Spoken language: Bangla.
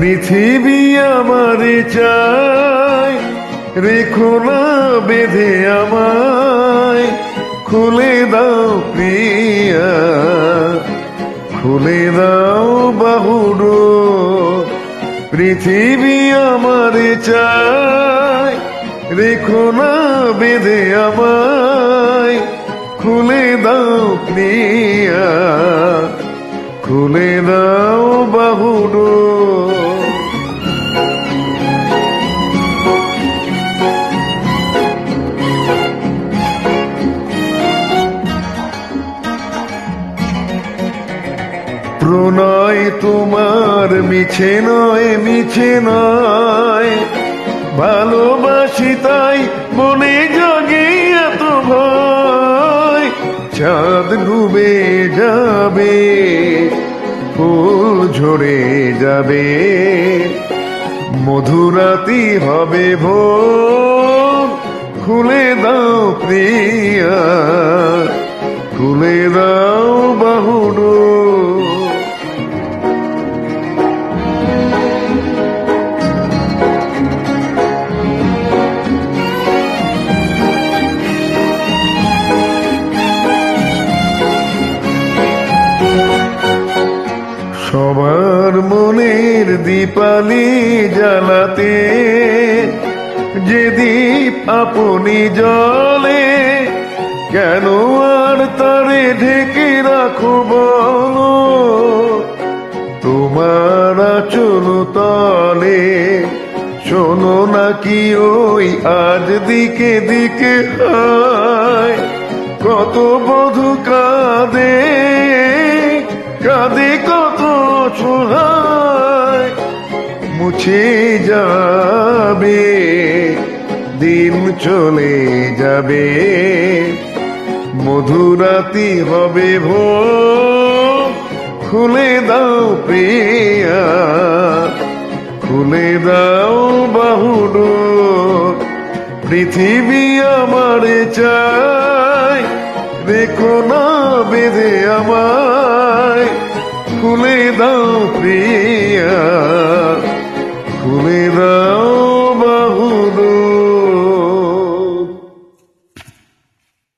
পৃথিবী আমার চাই। রেখো না, বেঁধে আমায়। খুলে দাও প্রিয়া। খুলে দাও বাহুডো। পৃথিবী আমার চাই। রেখো না, বেঁধে আমায়। খুলে দাও প্রিয়া। খুলে প্রণয় তোমার মিছে নয় মিছে নয়। ভালোবাসি তাই মনে জাগে এত ভয়। চাঁদ ডুবে যাবে, ফুল ঝরে যাবে। মধুরাতি হবে ভোর, খুলে দাও প্রিয়া। মনের দীপালি জ্বালাতে, যে দীপ আপনি জলে কেন আর তারে ঢেকে রাখো বলো? তোমার আচল তলে, শোনো নাকি ওই আজ দিকে দিকে কত বধু কাঁদে কাঁদে কত সোহায় মুছে যাবে, দিন চলে যাবে, মধুরাতি হবে ভো খুলে দাও প্রিয়া, খুলে দাও বাহুডো পৃথিবী আমার চাই দেখো না বেঁধে আমায়। খুলে দাও প্রিয়া খুলে দাও